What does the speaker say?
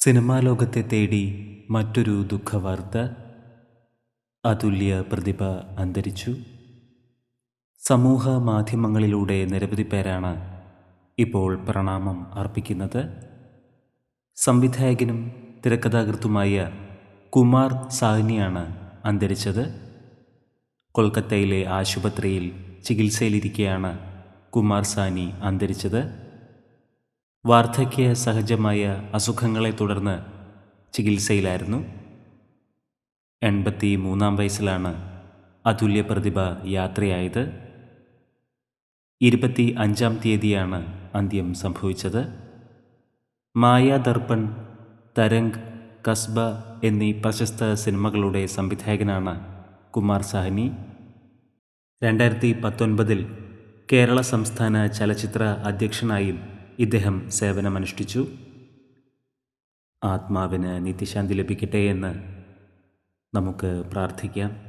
Cinema ലോകത്തെ തേടി മറ്റൊരു ദുഃഖവാർത്ത. അതുല്യ പ്രതിഭ അന്തരിച്ചു. സമൂഹ മാധ്യമങ്ങളിലൂടെ നിരവധി പേരാണ് ഇപ്പോൾ പ്രണാമം അർപ്പിക്കുന്നത്. സംവിധായകനും തിരക്കഥാകൃത്തുമായ കുമാർ സാഹ്നിയാണ് അന്തരിച്ചത്. കൊൽക്കത്തയിലെ ആശുപത്രിയിൽ ചികിത്സയിലിരിക്കെയാണ് കുമാർ സാനി അന്തരിച്ചത്. വാർദ്ധക്യ സഹജമായ അസുഖങ്ങളെ തുടർന്ന് ചികിത്സയിലായിരുന്നു. എൺപത്തി മൂന്നാം വയസ്സിലാണ് അതുല്യ പ്രതിഭ യാത്രയായത്. ഇരുപത്തി അഞ്ചാം തീയതിയാണ് അന്ത്യം സംഭവിച്ചത്. മായാദർപ്പൺ തരംഗ് കസ്ബ എന്നീ പ്രശസ്ത സിനിമകളുടെ സംവിധായകനാണ് കുമാർ സാഹ്നി. രണ്ടായിരത്തി പത്തൊൻപതിൽ കേരള സംസ്ഥാന ചലച്ചിത്ര അധ്യക്ഷനായും ഇദ്ദേഹം സേവനമനുഷ്ഠിച്ചു. ആത്മാവിന് നിത്യശാന്തി ലഭിക്കട്ടെ എന്ന് നമുക്ക് പ്രാർത്ഥിക്കാം.